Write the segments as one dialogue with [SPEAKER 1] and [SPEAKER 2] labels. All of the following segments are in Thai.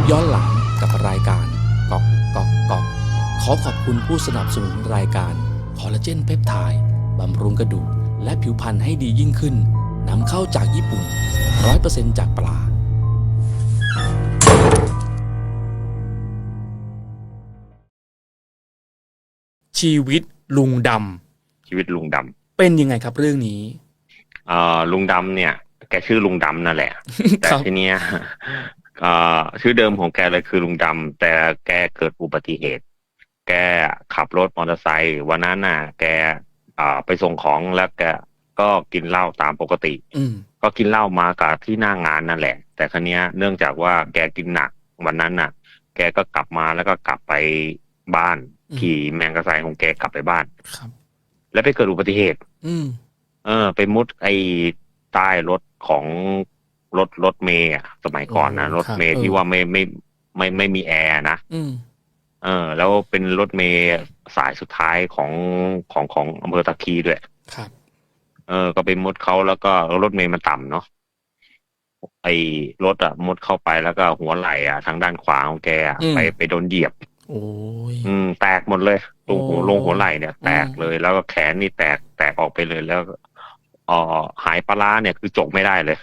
[SPEAKER 1] ปย้อนหลังกับรายการก๊อกก๊อกก๊อกขอขอบคุณผู้สนับสนุนรายการคอลลาเจนเพปไทด์บำรุงกระดูกและผิวพรรณให้ดียิ่งขึ้นนำเข้าจากญี่ปุ่น 100%จากปลาชีวิตลุงด
[SPEAKER 2] ชีวิตลุงดำำ
[SPEAKER 1] เป็นยังไงครับเรื่องนี้
[SPEAKER 2] เอ่อลุงดำเนี่ย แกชื่อลุงดำนั่นแหละ แต่
[SPEAKER 1] ครับ
[SPEAKER 2] ทีเนี้ยเอ่อ ชื่อเดิมของแกเลยคือลุงดำแต่แกเกิดอุบัติเหตุ แกขับรถมอเตอร์ไซค์วันนั้นน่ะ แกอ่าไปส่งของแล้วแกก็กินเหล้าตามปกติ
[SPEAKER 1] อืม
[SPEAKER 2] ก็กินเหล้ามากับที่หน้างานนั่นแหละ แต่ครั้นี้ยเนื่องจากว่าแกกินหนักวันนั้นน่ะ แกก็กลับมาแล้วก็กลับไปบ้าน
[SPEAKER 1] อืม
[SPEAKER 2] ขี่แมงกะไซของแกกลับไปบ้าน
[SPEAKER 1] ครับ
[SPEAKER 2] แล้วไปเกิดอุบัติเหตุ
[SPEAKER 1] อืม
[SPEAKER 2] เออ ไปมุดไอ้ใต้รถของ รถรถเมย์อะสมัยก่อนนะ
[SPEAKER 1] โอ้
[SPEAKER 2] รถเมย์
[SPEAKER 1] ครับ
[SPEAKER 2] ที่
[SPEAKER 1] เออ
[SPEAKER 2] ว่าไม่ไม่ไม่ไม่มีแอร์นะ
[SPEAKER 1] อืม
[SPEAKER 2] เออ แล้วเป็นรถเมย์สายสุดท้ายของของของอำเภอตะคีด้วย
[SPEAKER 1] ครับ
[SPEAKER 2] เออ ก็ไปมุดเขาแล้วก็รถเมย์มันต่ำเนาะไอ้รถอะมุดเข้าไปแล้วก็หัวไหล่อะทางด้านขวาของแกอะ
[SPEAKER 1] อืม
[SPEAKER 2] ไปไปโดนเหยียบ
[SPEAKER 1] โอ้ย
[SPEAKER 2] อืม แตกหมดเลยลงหัว
[SPEAKER 1] โอ้
[SPEAKER 2] ลงหัวไหล่เนี่ย แตก
[SPEAKER 1] อืม
[SPEAKER 2] เลย แล้วก็แขนนี่แตกแตกออกไปเลยแล้วเอ่อหายปลาร้าเนี่ยคือจกไม่ได้เลย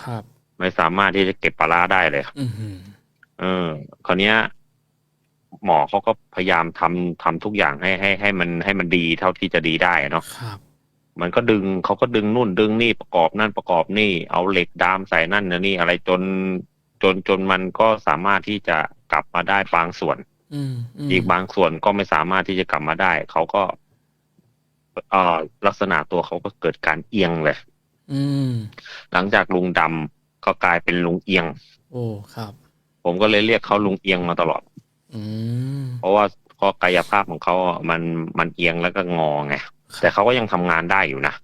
[SPEAKER 1] ครับ
[SPEAKER 2] ไม่สามารถที่จะเก็บปลาร้าได้เลย
[SPEAKER 1] อือหือ
[SPEAKER 2] เออ คราวเนี้ย หมอเขาก็พยายามทำทำทุกอย่างให้ให้ให้มันให้มันดีเท่าที่จะดีได้อะเนาะ
[SPEAKER 1] ครับ
[SPEAKER 2] มันก็ดึงเขาก็ดึงนู่นดึงนี่ประกอบนั่นประกอบนี่ เอาเหล็กดามใส่นั่นนะนี่อะไรจนจนจนมันก็สามารถที่จะกลับมาได้บางส่วน
[SPEAKER 1] อืมม
[SPEAKER 2] อีกบางส่วนก็ไม่สามารถที่จะกลับมาได้ เขาก็เอ่อลักษณะตัวเขาก็เกิดการเอียงเลย
[SPEAKER 1] อืม
[SPEAKER 2] หลังจากลุงดำ ก็กลายเป็นลุงเอียง
[SPEAKER 1] โอ้ครับ
[SPEAKER 2] ผมก็เลยเรียกเขาลุงเอียงมาตลอด
[SPEAKER 1] อืม
[SPEAKER 2] เพราะว่าก็กายภาพของเขาอะมันมันเอียงแล้วก็งอไงแต่เขาก็ยังทำงานได้อยู่นะ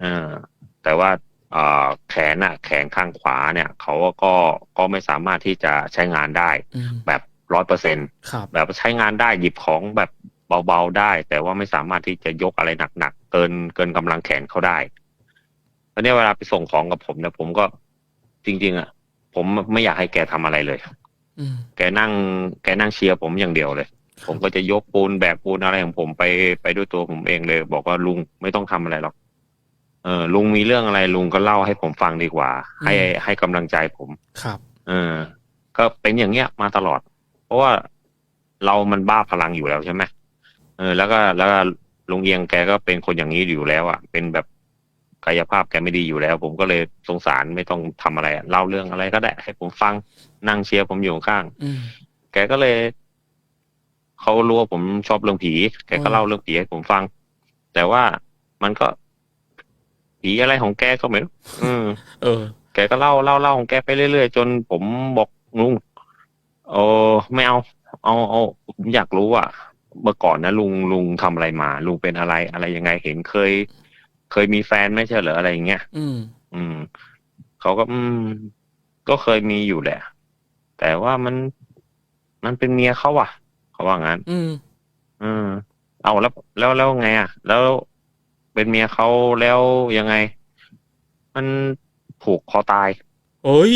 [SPEAKER 2] เออแต่ว่าเอ่อแขนอะแขนข้างขวาเนี่ยเขาก็ก็ไม่สามารถที่จะใช้งานได้
[SPEAKER 1] อืม
[SPEAKER 2] แบบร้อยเปอร์เซ็น
[SPEAKER 1] ครับ
[SPEAKER 2] แบบใช้งานได้หยิบของแบบเบาๆได้ แต่ว่าไม่สามารถที่จะยกอะไรหนักๆเกินเกินกำลังแขนเขาได้ต อนนี้เวลาไปส่งของกับผมเนี่ยผมก็จริง ๆ อะ ผมไม่อยากให้แกทำอะไรเลย
[SPEAKER 1] อืม
[SPEAKER 2] แกนั่ง แกนั่งเชียร์ผมอย่างเดียวเลย ผมก็จะยกปูนแบกปูนอะไรของผมไปไปด้วยตัวผมเองเลย บอกว่าลุงไม่ต้องทำอะไรหรอกเออลุงมีเรื่องอะไรลุงก็เล่าให้ผมฟังดีกว่า ให้ให้กำลังใจผม
[SPEAKER 1] ครับ
[SPEAKER 2] เออ ก็เป็นอย่างเงี้ยมาตลอด เพราะว่าเรามันบ้าพลังอยู่แล้วใช่ไหมเออ แล้วก็แล้วก็ลุงเอียงแกก็เป็นคนอย่างนี้อยู่แล้วอะเป็นแบบ กายภาพแกไม่ดีอยู่แล้ว ผมก็เลยสงสารไม่ต้องทำอะไรอะเล่าเรื่องอะไรก็ได้ ให้ผมฟังนั่งเชียร์ผมอยู่ข้าง
[SPEAKER 1] อืม
[SPEAKER 2] แกก็เลยเขารู้ว่าผมชอบเรื่องผี แกก็
[SPEAKER 1] อืม
[SPEAKER 2] เล่าเรื่องผีให้ผมฟัง แต่ว่ามันก็ ผีอะไรของแกก็ไม่รู้อืม
[SPEAKER 1] เออ
[SPEAKER 2] แกก็เล่าเล่าเล่าของแกไปเรื่อยๆจนผมบอกลุงเออไม่เอา เอาเอาผมอยากรู้ว่าเมื่อก่อนนะลุงลุงทำอะไรมา ลุงเป็นอะไรอะไรยังไงเห็นเคย เคยมีแฟนไม่ใช่เหรออะไรอย่างเงี้ย
[SPEAKER 1] อืม
[SPEAKER 2] อืมเขาก็ อืม ก็เคยมีอยู่แหละ แต่ว่ามันมันเป็นเมียเขาอะเขาว่างั้น
[SPEAKER 1] อืม
[SPEAKER 2] อืมเอาแล้วแล้วแล้วไงอะแล้วเป็นเมียเขาแล้วยังไง มันผูกคอตาย
[SPEAKER 1] เอ้ย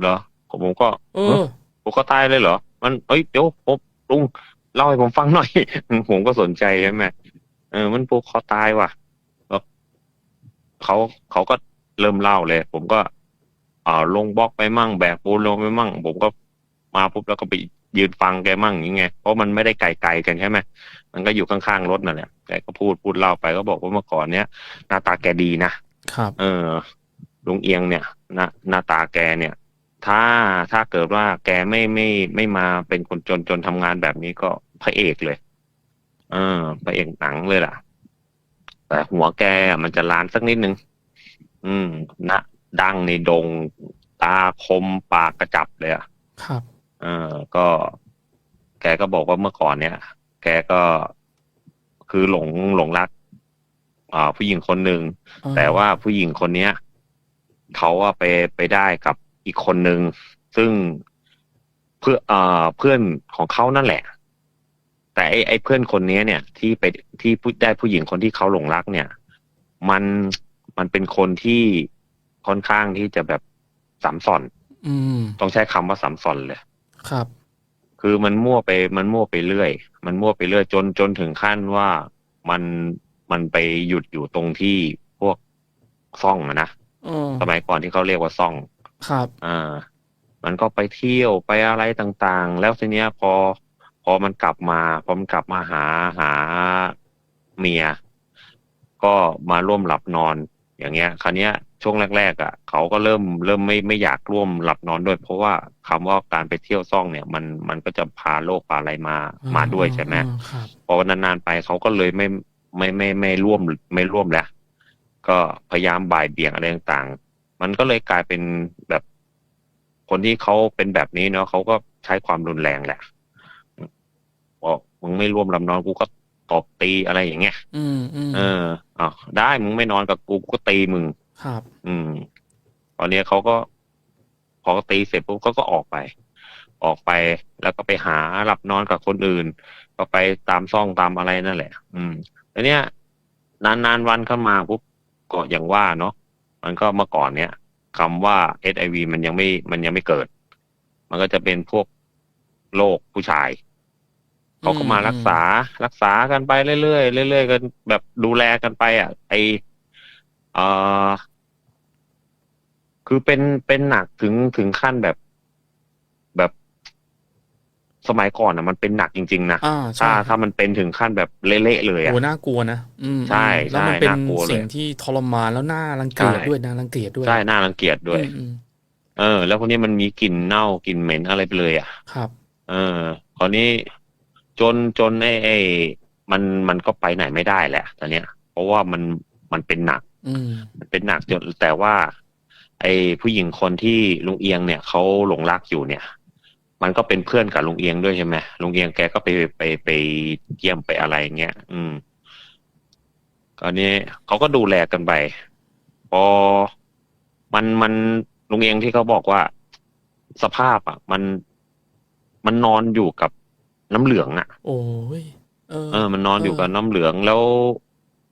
[SPEAKER 2] เหรอผมก็
[SPEAKER 1] เออ
[SPEAKER 2] ผูกคอตายเลยเหรอ มันเอ้ยเดี๋ยวผมลุงเล่าให้ผมฟังหน่อย ผมก็สนใจใช่ไหมเออ มันผูกคอตายว่ะแล้ว เขาเขาก็เริ่มเล่าเลย ผมก็อ่าลงบล็อกไปมั่งแบกปูนลงไปมั่ง ผมก็มาปุ๊บแล้วก็ไปยืนฟังแกมั่งอย่างเงี้ยเพราะมันไม่ได้ไกลๆกันใช่ไหมมันก็อยู่ข้างๆรถนั่นแหละแกก็พูดพูดเล่าไปก็บอกว่าเมื่อก่อนเนี้ยหน้าตาแกดีนะ
[SPEAKER 1] ครับ
[SPEAKER 2] เออลุงเอียงเนี่ยหน้าหน้าตาแกเนี่ย ถ้าถ้าเกิดว่าแกไม่ไม่ไม่มาเป็นคนจนจนทำงานแบบนี้ก็พระเอกเลย เออพระเอกหนังเลยล่ะ แต่หัวแกอะมันจะล้านสักนิดนึง อืมนะดังในดง ตาคมปากกระจับเลยอะ
[SPEAKER 1] ครับ
[SPEAKER 2] เออก็ แกก็บอกว่าเมื่อก่อนเนี่ย แกก็คือหลงหลงรักอ่าผู้หญิงคนหนึ่ง
[SPEAKER 1] อ่
[SPEAKER 2] แต่ว่าผู้หญิงคนเนี้ยเขาว่าไปไปได้กับอีกคนนึงซึ่งเพื่อเอ่อเพื่อนของเขานั่นแหละ แต่ไอ้ไอ้เพื่อนคนนี้เนี่ย ที่ไปที่ผู้ได้ผู้หญิงคนที่เขาหลงรักเนี่ย มันมันเป็นคนที่ค่อนข้างที่จะแบบสามสอน
[SPEAKER 1] อืม
[SPEAKER 2] ต้องใช้คำว่าสัมสอนเลย
[SPEAKER 1] ครับ
[SPEAKER 2] คือมันมั่วไป มันมั่วไปเรื่อย มันมั่วไปเรื่อยจนจนถึงขั้นว่ามันมันไปหยุดอยู่ตรงที่พวกซ่องอะนะ
[SPEAKER 1] เออ
[SPEAKER 2] สมัยก่อนที่เขาเรียกว่าซ่อง
[SPEAKER 1] ครับ
[SPEAKER 2] อ่า มันก็ไปเที่ยวไปอะไรต่างๆ แล้วทีเนี้ยพอ พอมันกลับมาพอมันกลับมาหาหาเมีย ก็มาร่วมหลับนอนอย่างเงี้ย คราวเนี้ยช่วงแรกๆอะเขาก็เริ่มเริ่มไม่ไม่อยากร่วมหลับนอนด้วย เพราะว่าคำว่าการไปเที่ยวซ่องเนี่ย มันมันก็จะพาโรคพาอะไรมามาด้วยใช่ไหม
[SPEAKER 1] อ่าครับ
[SPEAKER 2] พอนานๆไปเขาก็เลยไม่ไม่ไม่ไม่ร่วมไม่ร่วมแล้วก็พยายามบ่ายเบี่ยงอะไรต่างๆ มันก็เลยกลายเป็นแบบ คนที่เขาเป็นแบบนี้เนาะเขาก็ใช้ความรุนแรงแหละ บอกมึงไม่ร่วมลำนอนกูก็ตบตีอะไรอย่างเงี้ย
[SPEAKER 1] อืมอืม
[SPEAKER 2] เอออะได้มึงไม่นอนกับกูกูก็ตีมึง
[SPEAKER 1] ครับ
[SPEAKER 2] อืม ตอนนี้เขาก็ พอตีเสร็จปุ๊บเขาก็ออกไป ออกไปแล้วก็ไปหาหลับนอนกับคนอื่น ก็ไปตามซ่องตามอะไรนั่นแหละ อืมแล้วเนี้ยนานนานๆวันเข้ามาปุ๊บก็อย่างว่าเนาะมันก็เมื่อก่อนเนี้ยคำว่า HIV มันยังไม่มันยังไม่เกิด มันก็จะเป็นพวกโรคผู้ชาย เขาก็มารักษารักษากันไปเรื่อยๆเรื่อยๆกันแบบดูแลกันไป อะ ไอเอ่อคือเป็นเป็นหนักถึงถึงขั้นแบบแบบสมัยก่อนอะ มันเป็นหนักจริง ๆ นะ
[SPEAKER 1] อ่า
[SPEAKER 2] ถ้า
[SPEAKER 1] ใช่
[SPEAKER 2] ถ้ามันเป็นถึงขั้นแบบเละๆเลยอะ
[SPEAKER 1] โหน่ากลัวนะอืม
[SPEAKER 2] ใช่
[SPEAKER 1] แล้วมัน
[SPEAKER 2] ใช่
[SPEAKER 1] เป็น
[SPEAKER 2] น่ากลัวเลย
[SPEAKER 1] สิ่งที่ทรมานแล้วน่ารังเกียจ
[SPEAKER 2] ใช่
[SPEAKER 1] ด้วยนะรังเกียจด้วย
[SPEAKER 2] ใช่น่ารังเกียจด้วย
[SPEAKER 1] อืมอืม
[SPEAKER 2] เออ แล้วคนนี้มันมีกลิ่นเน่ากลิ่นเหม็นอะไรไปเลย อะ
[SPEAKER 1] ครับ
[SPEAKER 2] เออคราวนี้ จนจนไอ้ไอ้มันมันก็ไปไหนไม่ได้แหละตอนเนี้ย เพราะว่ามันมันเป็นหนัก
[SPEAKER 1] อืม
[SPEAKER 2] มันเป็นหนักจนแต่ว่า ไอ้ผู้หญิงคนที่ลุงเอียงเนี่ยเขาหลงรักอยู่เนี่ย มันก็เป็นเพื่อนกับลุงเอียงด้วยใช่ไหมลุงเอียงแกก็ไปไปไปเยี่ยมไปอะไรเงี้ยอืมคราวนี้เขาก็ดูแลกันไปพอมันมันลุงเอียงที่เขาบอกว่าสภาพอะ มันมันนอนอยู่กับ น้ำเหลืองอะ
[SPEAKER 1] โอ้ยเออ
[SPEAKER 2] เออ มันนอนอยู่
[SPEAKER 1] เออ
[SPEAKER 2] กับน้ำเหลืองแล้ว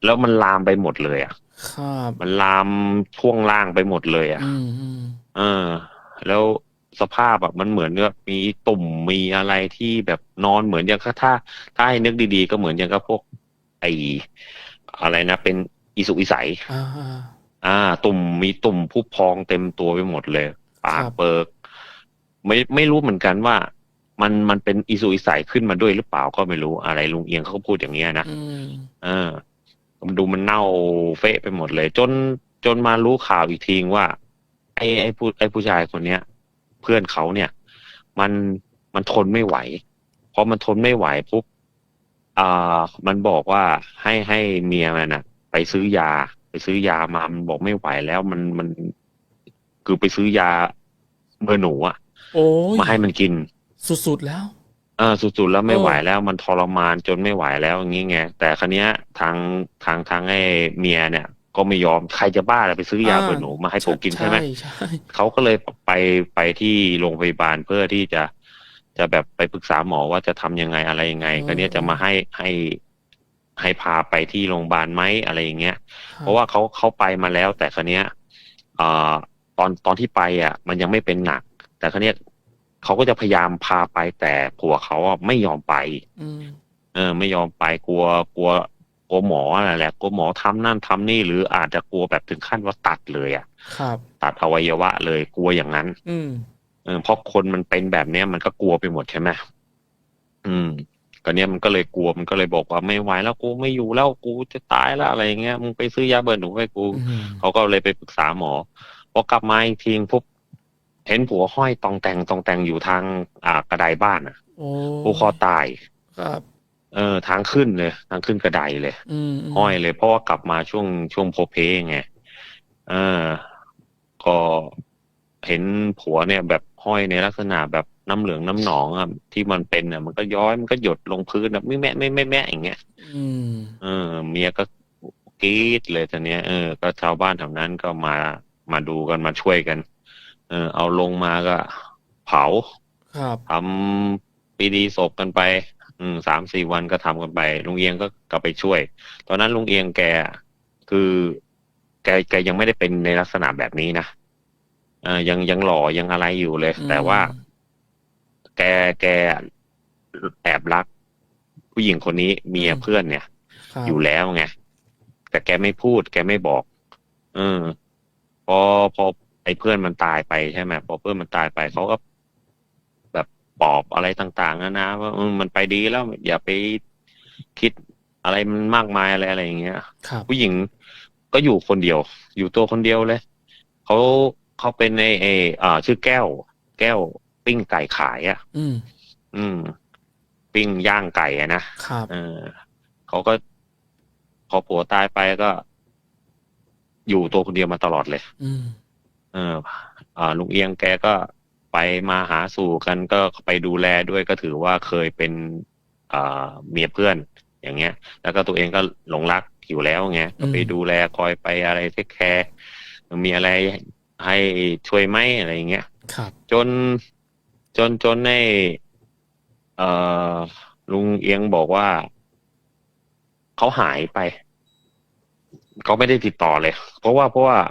[SPEAKER 2] แล้วมันลามไปหมดเลยอะ
[SPEAKER 1] ครับ
[SPEAKER 2] มันลามช่วงล่างไปหมดเลย อะ
[SPEAKER 1] อืมอืม
[SPEAKER 2] เออ แล้วสภาพอะมันเหมือนกับมีตุ่มมีอะไรที่แบบนอนเหมือนอย่างกับถ้าถ้าให้นึกดีๆ ก็เหมือนอย่างกับพวก ไออะไรนะเป็นอิสุอิสัย
[SPEAKER 1] อ่าอ่า
[SPEAKER 2] อ่า ตุ่มมีตุ่มผู้พองเต็มตัวไปหมดเลย ปาก
[SPEAKER 1] ครับ
[SPEAKER 2] เปิก ไม่ไม่รู้เหมือนกันว่า มันมันเป็นอิสุอิสัยขึ้นมาด้วยหรือเปล่าก็ไม่รู้อะไรลุงเอียงเขาก็พูดอย่างเงี้ยนะ
[SPEAKER 1] อืม
[SPEAKER 2] เออมันดูมันเน่าเฟะไปหมดเลย จนจนมารู้ข่าวอีกทีว่า ไอ้ไอ้ผู้ไอ้ผู้ชายคนเนี้ย เพื่อนเขาเนี่ย มันมันทนไม่ไหวพอมันทนไม่ไหวปุ๊บอ่า มันบอกว่าให้ให้เมียมันนะไปซื้อยา ไปซื้อยามามันบอกไม่ไหวแล้วมันมันคือไปซื้อยาเบอร์หนูอะ
[SPEAKER 1] โอ้ย
[SPEAKER 2] มาให้มันกิน
[SPEAKER 1] สุดๆแล้ว
[SPEAKER 2] เออสุดๆแล้วไม่
[SPEAKER 1] เออ
[SPEAKER 2] ไหวแล้วมันทรมานจนไม่ไหวแล้วอย่างงี้ไงแต่ครั้นี้ยทางทางทางไอ้เมียเนี่ย ก็ไม่ยอมใครจะบ้าเลยไปซื้อยาเบอร์หนูมาให้ผมกินใช่ไหม
[SPEAKER 1] ใช่
[SPEAKER 2] เขาก็เลยไปไปที่โรงพยาบาลเพื่อที่จะจะแบบไปปรึกษาหมอว่าจะทำยังไงอะไรยังไงครั้นี้ยจะมาให้ให้ให้พาไปที่โรงพยาบาลไหมอะไรอย่างเงี้ย เพราะว่าเขาเขาไปมาแล้ว แต่ครั้นี้ยเอ่อตอนตอนที่ไปอะ มันยังไม่เป็นหนัก แต่ครั้นี้ย เขาก็จะพยายามพาไปแต่ผัวเขาอะไม่ยอมไป
[SPEAKER 1] อืม
[SPEAKER 2] เออ ไม่ยอมไปกลัวกลัวกลัวหมออะไรแหละกลัวหมอทำนั่นทำนี่หรืออาจจะกลัวแบบถึงขั้นว่าตัดเลยอะ
[SPEAKER 1] ครับ
[SPEAKER 2] ตัดอวัยวะเลยกลัวอย่างนั้น
[SPEAKER 1] อืม
[SPEAKER 2] เออเพราะคนมันเป็นแบบเนี้ยมันก็กลัวไปหมดใช่ไหมอืมก็เนี้ยมันก็เลยกลัวมันก็เลยบอกว่าไม่ไหวแล้วกูไม่อยู่แล้วกูจะตายแล้วอะไรอย่างเงี้ยมึงไปซื้อยาเบิร์นหนูให้กู
[SPEAKER 1] อืม
[SPEAKER 2] เขาก็เลยไปปรึกษาหมอพอกลับมาอีกทีปุ๊บ เห็นผัวห้อยตองแต่งตองแต่งอยู่ทางอ่ากระไดบ้านอะ
[SPEAKER 1] โอ้
[SPEAKER 2] ผูคอตาย
[SPEAKER 1] ครับ
[SPEAKER 2] เออ ทางขึ้นเลย ทางขึ้นกระไดเลย
[SPEAKER 1] อืมม
[SPEAKER 2] ห้อยเลย เพราะว่ากลับมาช่วงช่วงโพเพไงเออ ก็เห็นผัวเนี่ยแบบห้อยในลักษณะแบบน้ำเหลืองน้ำหนองอะที่มันเป็นอะ มันก็ย้อยมันก็หยดลงพื้นแบบไม่แม่ไม่แม่แม่อย่างเงี้ย
[SPEAKER 1] อืม
[SPEAKER 2] เออ เมียก็กรี๊ดเลยตอนเนี้ยเออก็ชาวบ้านแถวนั้นก็มามาดูกันมาช่วยกัน เออเอาลงมาก็เผา
[SPEAKER 1] ครับ
[SPEAKER 2] ทำปีดีศพกันไป อืมสามสี่วันก็ทำกันไป ลุงเอียงก็กลับไปช่วย ตอนนั้นลุงเอียงแกคือ แกแกยังไม่ได้เป็นในลักษณะแบบนี้นะเออยังยังหล่อยังอะไรอยู่เลย แต่ว่า แกแกแอบรัก ผู้หญิงคนนี้เมีย
[SPEAKER 3] อืม
[SPEAKER 2] เพื่อนเนี่ย
[SPEAKER 3] ครับ
[SPEAKER 2] อยู่แล้วไงแต่แกไม่พูด แกไม่บอก เออ พอพอ ไอ้เพื่อนมันตายไปใช่ไหมพอเพื่อนมันตายไปเขาก็แบบปลอบอะไรต่างๆนะนะว่าเออมันไปดีแล้ว อย่าไปคิดอะไรมันมากมายอะไรอะไรอย่างเงี้ย
[SPEAKER 3] ครับ
[SPEAKER 2] ผู้หญิงก็อยู่คนเดียว อยู่ตัวคนเดียวเลยเขาเขาเป็นไอ้ไอ้อ่าชื่อแก้ว แก้วปิ้งไก่ขายอะ
[SPEAKER 3] อืม
[SPEAKER 2] อืม ปิ้งย่างไก่อะนะครับเออเขาก็พอผัวตายไปก็ อยู่ตัวคนเดียวมาตลอดเลย
[SPEAKER 3] อืม
[SPEAKER 2] เอออ่าลุงเอียงแกก็ไปมาหาสู่กันก็ไปดูแลด้วยก็ถือว่าเคยเป็นอ่าเมียเพื่อนอย่างเงี้ย แล้วก็ตัวเองก็หลงรักอยู่แล้วไงก็ไป
[SPEAKER 3] อืม
[SPEAKER 2] ดูแลคอยไปอะไรเทคแคร์มีอะไรให้ช่วยไหมอะไรอย่างเงี้ย
[SPEAKER 3] ครับ
[SPEAKER 2] จนจนจนในเอ่อลุงเอียงบอกว่าเขาหายไปเขาไม่ได้ติดต่อเลย เพราะว่าเพราะว่าอ่า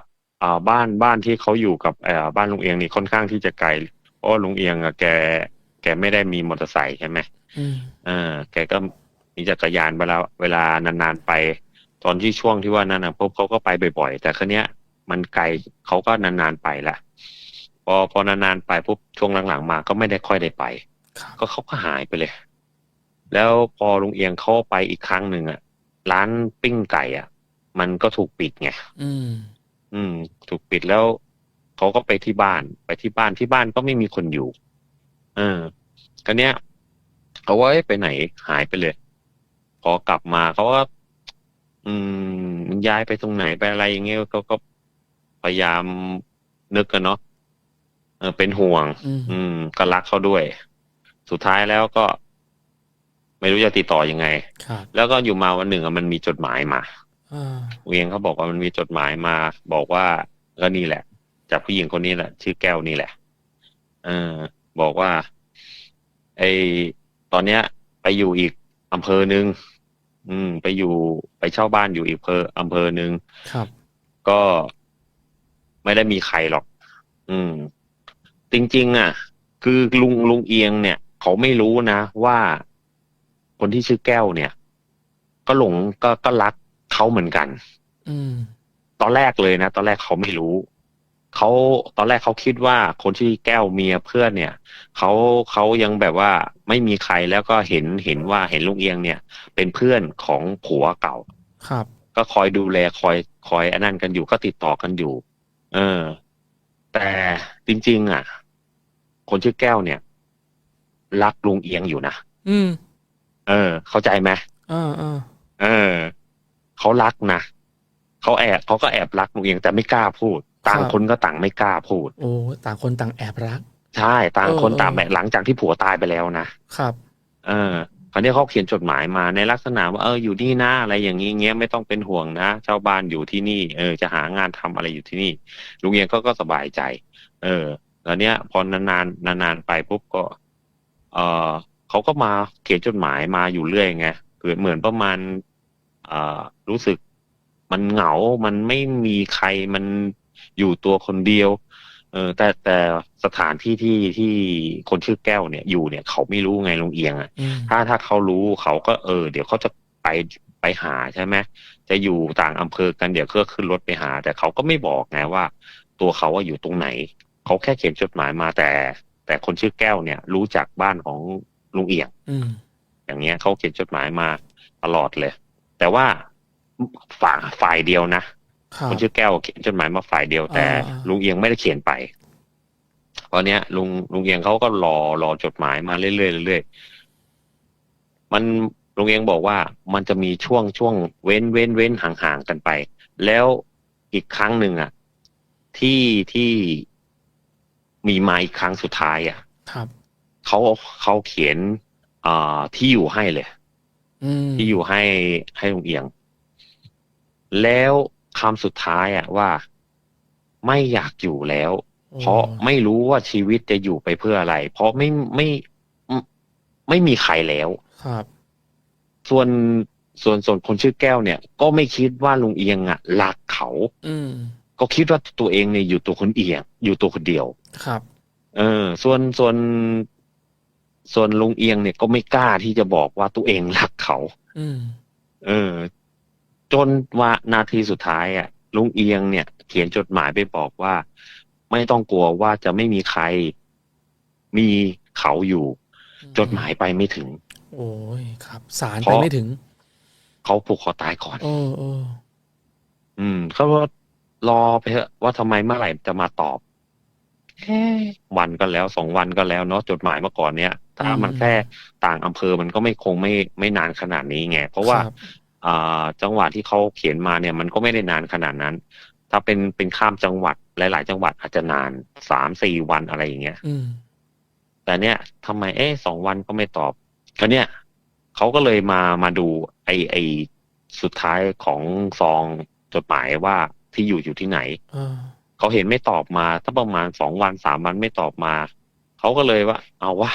[SPEAKER 2] บ้านบ้านที่เขาอยู่กับเอ่อบ้านลุงเอียงนี่ค่อนข้างที่จะไกลเพราะว่าลุงเอียงอะแกแกไม่ได้มีมอเตอร์ไซค์ใช่ไหม
[SPEAKER 3] อืม
[SPEAKER 2] เออแกก็มีจักรยานเวลาเวลานานๆไป ตอนที่ช่วงที่ว่านั้นนะพบเขาก็ไปบ่อยๆ แต่ครั้เนี้ยมันไกลเขาก็นานๆไปละพอพอนานๆไปปุ๊บช่วงหลังๆมาก็ไม่ได้ค่อยได้ไป
[SPEAKER 3] ครับ
[SPEAKER 2] ก็เขาก็หายไปเลย แล้วพอลุงเอียงเข้าไปอีกครั้งหนึ่งอะ ร้านปิ้งไก่อะ มันก็ถูกปิดไง
[SPEAKER 3] อืม
[SPEAKER 2] อืม ถูกปิดแล้วเขาก็ไปที่บ้าน ไปที่บ้านที่บ้านก็ไม่มีคนอยู่ เออครั้เนี้ยเขาว่าเอ๊ะไปไหนหายไปเลย พอกลับมาเขาก็อืมย้ายไปตรงไหนไปอะไรอย่างเงี้ยก็ก็พยายามนึกกันเนาะเออเป็นห่วง
[SPEAKER 3] อืม
[SPEAKER 2] อืมก็รักเขาด้วย สุดท้ายแล้วก็ ไม่รู้จะติดต่อยังไง
[SPEAKER 3] ครับ
[SPEAKER 2] แล้วก็อยู่มาวันหนึ่งอะมันมีจดหมายมา
[SPEAKER 3] อ่า
[SPEAKER 2] เวียงเขาบอกว่ามันมีจดหมายมา บอกว่าก็นี่แหละ จากผู้หญิงคนนี้แหละ ชื่อแก้วนี่แหละ เออ บอกว่า ไอตอนเนี้ย ไปอยู่อีกอำเภอหนึ่งอืม ไปอยู่ไปเช่าบ้านอยู่อีกอำเภออำเภอหนึ่ง
[SPEAKER 3] ครับ
[SPEAKER 2] ก็ไม่ได้มีใครหรอก อืม จริง ๆ อะ คือลุงลุงเอียงเนี่ย เขาไม่รู้นะว่าคนที่ชื่อแก้วเนี่ย ก็หลงก็ก็รัก เขาเหมือนกัน
[SPEAKER 3] อืม
[SPEAKER 2] ตอนแรกเลยนะตอนแรกเขาไม่รู้เขาตอนแรกเขาคิดว่าคนที่แก้วเมียเพื่อนเนี่ยเขาเขายังแบบว่าไม่มีใครแล้วก็เห็นเห็นว่าเห็นลุงเอียงเนี่ย เป็นเพื่อนของผัวเก่า
[SPEAKER 3] ครับ
[SPEAKER 2] ก็คอยดูแลคอยคอยอันนั้นกันอยู่ก็ติดต่อกันอยู่ เออ แต่จริง ๆ อะ คนชื่อแก้วเนี่ย รักลุงเอียงอยู่นะ
[SPEAKER 3] อืม
[SPEAKER 2] เออ เข้าใจไหม
[SPEAKER 3] อ่าอ่า
[SPEAKER 2] เออ เขารักนะเขาแอบเขาก็แอบรักลุงเอียงแต่ไม่กล้าพูด ต่างคนก็ต่างไม่กล้าพูด
[SPEAKER 3] โอ้ต่างคนต่างแอบรัก
[SPEAKER 2] ใช่ ต่างคน
[SPEAKER 3] เออ
[SPEAKER 2] ต่างแบบหลังจากที่ผัวตายไปแล้วนะ
[SPEAKER 3] ครับ
[SPEAKER 2] เออคราวนี้เขาเขียนจดหมายมาในลักษณะว่าเอออยู่นี่นะอะไรอย่างนี้เงี้ยไม่ต้องเป็นห่วงนะเจ้าบ้านอยู่ที่นี่ เออ จะหางานทำอะไรอยู่ที่นี่ ลุงเอียงก็ก็สบายใจ เออแล้วเนี้ยพอนานๆนานๆไปปุ๊บก็ เออเขาก็มาเขียนจดหมายมาอยู่เรื่อยไงคือเหมือนประมาณเอ่อ รู้สึกมันเหงา มันไม่มีใครมันอยู่ตัวคนเดียว เออแต่แต่สถานที่ที่ที่คนชื่อแก้วเนี่ยอยู่เนี่ย เขาไม่รู้ไงลุงเอียงอะ
[SPEAKER 3] อืม
[SPEAKER 2] ถ้าถ้าเขารู้เขาก็เออ เดี๋ยวเขาจะไปไปหาใช่ไหมจะอยู่ต่างอำเภอกันเดี๋ยวก็ขึ้นรถไปหา แต่เขาก็ไม่บอกไงว่า ตัวเขาว่าอยู่ตรงไหน เขาแค่เขียนจดหมายมาแต่ แต่คนชื่อแก้วเนี่ย รู้จักบ้านของลุงเอียง
[SPEAKER 3] อืม
[SPEAKER 2] อย่างเงี้ยเขาเขียนจดหมายมาตลอดเลย แต่ว่าฝ่ายฝ่ายเดียวนะ
[SPEAKER 3] ครับ
[SPEAKER 2] คนชื่อแก้วเขียนจดหมายมาฝ่ายเดียว แต่
[SPEAKER 3] อ่า
[SPEAKER 2] ลุงเอียงไม่ได้เขียนไปตอนเนี้ย ลุงลุงเอียงเขาก็รอรอจดหมายมาเรื่อยๆเรื่อยๆมันลุงเอียงบอกว่ามันจะมีช่วงช่วงเว้นเว้นเว้นห่างๆกันไป แล้วอีกครั้งหนึ่งอะ ที่ที่มีมาอีกครั้งสุดท้ายอะ
[SPEAKER 3] ครับ
[SPEAKER 2] เขาเขาเขียนอ่าที่อยู่ให้เลย
[SPEAKER 3] อืม
[SPEAKER 2] ที่อยู่ให้ให้ลุงเอียง แล้วคำสุดท้ายอะว่าไม่อยากอยู่แล้ว
[SPEAKER 3] โอ้
[SPEAKER 2] เพราะไม่รู้ว่าชีวิตจะอยู่ไปเพื่ออะไร เพราะไม่ไม่ไม่ไม่มีใครแล้ว
[SPEAKER 3] ครับ
[SPEAKER 2] ส่วนส่วนส่วนคนชื่อแก้วเนี่ย ก็ไม่คิดว่าลุงเอียงอะรักเขา
[SPEAKER 3] อืม
[SPEAKER 2] กก็คิดว่าตัวเองเนี่ยอยู่ตัวคนเอียง อยู่ตัวคนเดียว
[SPEAKER 3] ครับ
[SPEAKER 2] เออ ส่วนส่วน ส่วนลุงเอียงเนี่ยก็ไม่กล้าที่จะบอกว่าตัวเองรักเขา
[SPEAKER 3] อืม
[SPEAKER 2] เออ จนว่านาทีสุดท้ายอะ ลุงเอียงเนี่ย เขียนจดหมายไปบอกว่า ไม่ต้องกลัวว่าจะไม่มีใคร มีเขาอยู่ จดหมายไปไม่ถึง
[SPEAKER 3] โอ้ยครับ สาร
[SPEAKER 2] เพ
[SPEAKER 3] ไป
[SPEAKER 2] ราะ
[SPEAKER 3] ไม่ถึง
[SPEAKER 2] เขาผูกคอตายก่อน
[SPEAKER 3] เออเออ
[SPEAKER 2] อืมเขาว่ารอไปเถอะว่าทำไมเมื่อไหร่จะมาตอบเอ๊ะ วันก็แล้วสองวันก็แล้วเนาะจดหมายเมื่อก่อนเนี้ยถ้ามันแค่ต่างอำเภอมันก็ไม่คงไม่ไม่นานขนาดนี้ไงเพราะว่า
[SPEAKER 3] ครับ
[SPEAKER 2] อ่าจังหวัดที่เขาเขียนมาเนี่ยมันก็ไม่ได้นานขนาดนั้น ถ้าเป็นเป็นข้ามจังหวัดหลาย ๆ จังหวัดอาจจะนานสามสี่วันอะไรอย่างเงี้ย
[SPEAKER 3] อืม
[SPEAKER 2] แต่เนี่ยทำไมเอ๊ะสองวันก็ไม่ตอบก็เนี่ยเขาก็เลยมามาดูไอไอสุดท้ายของซองจดหมายว่าที่อยู่อยู่ที่ไหน
[SPEAKER 3] เออ
[SPEAKER 2] เขาเห็นไม่ตอบมาถ้าประมาณสองวันสามวันไม่ตอบมา เขาก็เลยว่า เอาวะ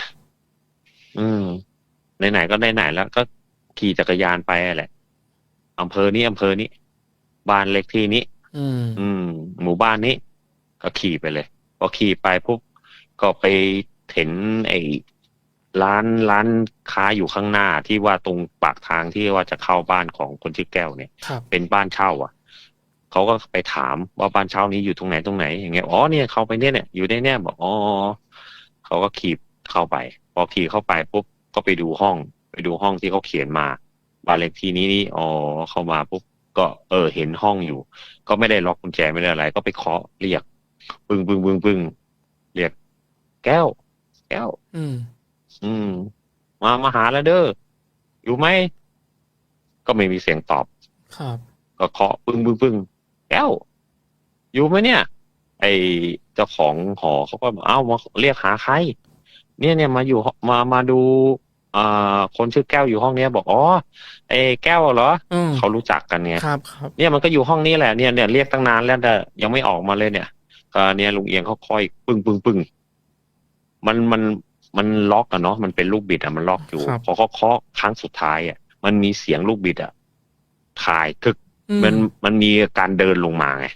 [SPEAKER 2] อืมไหนๆก็ไหนๆแล้วก็ขี่จักรยานไปแหละอำเภอนี้อำเภอนี้บ้านเล็กที่นี้
[SPEAKER 3] อืม
[SPEAKER 2] อืม หมู่บ้านนี้ ก็ขี่ไปเลยพอขี่ไปปุ๊บก็ไปเห็นไอ้ร้านร้านค้าอยู่ข้างหน้าที่ว่าตรงปากทางที่ว่าจะเข้าบ้านของคนชื่อแก้วเนี่ย
[SPEAKER 3] ครับ
[SPEAKER 2] เป็นบ้านเช่า อะ เขาก็ไปถามว่าบ้านเช่านี้อยู่ตรงไหนตรงไหน อย่างเงี้ยอ๋อเนี่ยเข้าไปเนี่ยเนี่ยอยู่ในเนี่ยบอกอ๋อเขาก็ขี่เข้าไป พอขี่เข้าไปปุ๊บก็ไปดูห้อง ไปดูห้องที่เขาเขียนมาบ้านเลขที่นี้นี่อ๋อเข้ามาปุ๊บก็เออเห็นห้องอยู่ ก็ไม่ได้ล็อกกุญแจไม่ได้อะไร ก็ไปเคาะเรียกปึ้งปึ้งปึ้งปึ้งเรียก แก้ว แก้ว
[SPEAKER 3] อืม
[SPEAKER 2] อืม มามาหาแล้วเด้ออยู่ไหมก็ไม่มีเสียงตอบ
[SPEAKER 3] ครับ
[SPEAKER 2] ก็เคาะปึ้งปึ้งปึ้ง แก้ว อยู่ไหมเนี่ย ไอเจ้าของหอเขาก็บอกเอ้ามาเรียกหาใคร เนี่ยเนี่ยมาอยู่ห้องมามาดูอ่าคนชื่อแก้วอยู่ห้องเนี้ยบอกอ๋อไอแก้วเหรอ
[SPEAKER 3] อืม
[SPEAKER 2] เขารู้จักกันไง
[SPEAKER 3] ครับครับ
[SPEAKER 2] เนี่ยมันก็อยู่ห้องนี้แหละเนี่ยเนี่ยเรียกตั้งนานแล้วแต่ยังไม่ออกมาเลยเนี่ยก็เนี่ยลุงเอียงเขาคอยปึ้งปึ้งปึ้งมันมันมันล็อกอะเนาะมันเป็นลูกบิดอะมันล็อกอยู่ พอเขาเคาะครั้งสุดท้ายอะมันมีเสียงลูกบิดอะถ่ายคึก
[SPEAKER 3] อื
[SPEAKER 2] มันมันมีการเดินลงมาไง